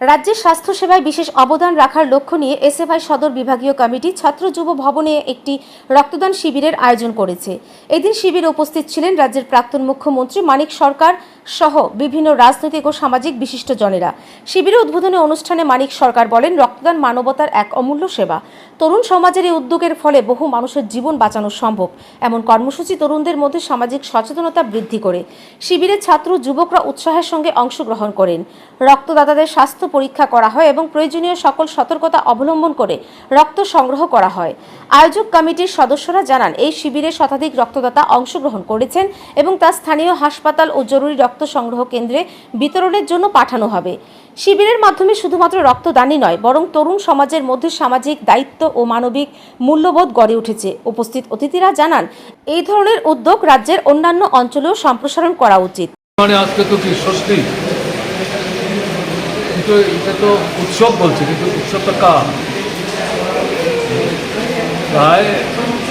রাজ্যের স্বাস্থ্যসেবায় বিশেষ অবদান রাখার লক্ষ্য নিয়ে এসএফআই সদর বিভাগীয় কমিটি ছাত্র যুব ভবনে একটি রক্তদান শিবিরের আয়োজন করেছে। এদিন শিবিরে উপস্থিত ছিলেন রাজ্যের প্রাক্তন মুখ্যমন্ত্রী মানিক সরকার সহ বিভিন্ন রাজনৈতিক ও সামাজিক বিশিষ্টজনেরা। শিবিরে উদ্বোধনী অনুষ্ঠানে মানিক সরকার বলেন, রক্তদান মানবতার এক অমূল্য সেবা। তরুণ সমাজের এই উদ্যোগের ফলে বহু মানুষের জীবন বাঁচানো সম্ভব। এমন কর্মসূচি তরুণদের মধ্যে সামাজিক সচেতনতা বৃদ্ধি করে। শিবিরের ছাত্র, যুবকরা উৎসাহের সঙ্গে অংশগ্রহণ করেন। রক্তদাতাদের স্বাস্থ্য পরীক্ষা করা হয় এবং প্রয়োজনীয় সকল সতর্কতা অবলম্বন করে রক্ত সংগ্রহ করা হয়। আয়োজক কমিটির সদস্যরা জানান, এই শিবিরে শতাধিক রক্তদাতা অংশগ্রহণ করেছেন এবং তা স্থানীয় হাসপাতাল ও জরুরি রক্ত সংগ্রহ কেন্দ্রে বিতরণের জন্য পাঠানো হবে। শিবিরের মাধ্যমে শুধুমাত্র রক্তদানই নয়, বরং তরুণ সমাজের মধ্যে সামাজিক দায়িত্ব ও মানবিক মূল্যবোধ গড়ে উঠেছে। উপস্থিত অতিথিরা জানান, এই ধরনের উদ্যোগ রাজ্যের অন্যান্য অঞ্চলেও সম্প্রসারণ করা উচিত। মানে আজকে তো কি ষষ্ঠী কিন্তু এটা তো উৎসব বলছে, কিন্তু উৎসবটা কার? প্রায়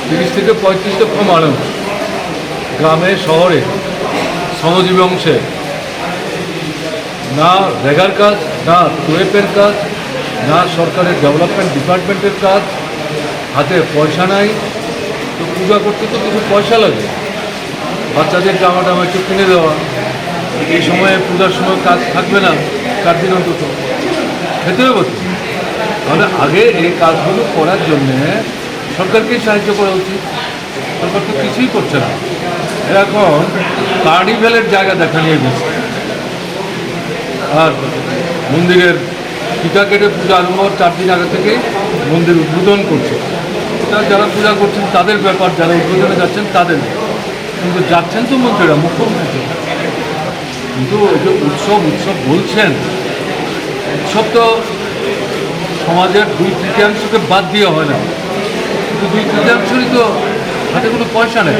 তিরিশ থেকে পঁয়ত্রিশটা কম মানুষ গ্রামে, শহরে। শ্রমজীবী অংশে না রেগার কাজ, না টুয়েপের কাজ, না সরকারের ডেভেলপমেন্ট ডিপার্টমেন্টের কাজ, হাতে পয়সা নাই, তো পূজা করতে তো কিছু পয়সা লাগে। বাচ্চাদের জামা টামা একটু কিনে দেওয়া। এই সময়ে পূজার সময় কাজ থাকবে না, চার দিন অন্তত। খেতে হবে তো। তাহলে আগে এই কাজগুলো করার জন্যে সরকারকেই সাহায্য করা উচিত। সরকার তো কিছুই করছে না। এখন কার্নিভেলের জায়গা দেখা নিয়ে গেছে। আর মন্দিরের টিকা কেটে পূজা আরম্ভ চার দিন আগে থেকে মন্দির উদ্বোধন করছে। যারা পূজা করছেন, তাদের ব্যাপার, যারা উদ্বোধনে যাচ্ছেন, তাদের কিন্তু যাচ্ছেন তো মন্ত্রীরা, মুখ্যমন্ত্রী। কিন্তু যে উৎসব উৎসব বলছেন। উৎসব তো সমাজের দুই তৃতীয়াংশকে বাদ দিয়ে হয় না। কিন্তু দুই তৃতীয়াংশই তো হাতে কোনো পয়সা নেই।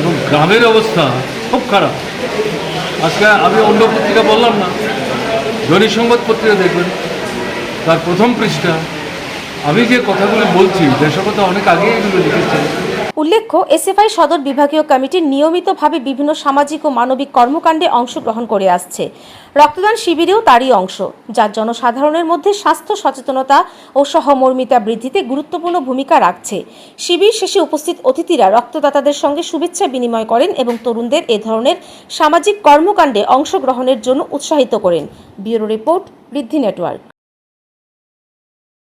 এবং গ্রামের অবস্থা খুব খারাপ। আজকে আমি অন্য পত্রিকা বললাম না দৈনিক সংবাদ পত্রিকা দেখবেন। তার প্রথম পৃষ্ঠা, আমি যে কথাগুলি বলছি দেশকতা অনেক আগে এগুলো লিখেছেন। উল্লেখ্য, এসএফআই সদর বিভাগীয় কমিটি নিয়মিতভাবে বিভিন্ন সামাজিক ও মানবিক কর্মকাণ্ডে অংশগ্রহণ করে আসছে। রক্তদান শিবিরেও তারই অংশ, যার জনসাধারণের মধ্যে স্বাস্থ্য সচেতনতা ও সহমর্মিতা বৃদ্ধিতে গুরুত্বপূর্ণ ভূমিকা রাখছে। শিবির শেষে উপস্থিত অতিথিরা রক্তদাতাদের সঙ্গে শুভেচ্ছা বিনিময় করেন এবং তরুণদের এ ধরনের সামাজিক কর্মকাণ্ডে অংশগ্রহণের জন্য উৎসাহিত করেন। Bureau report Briddhi network.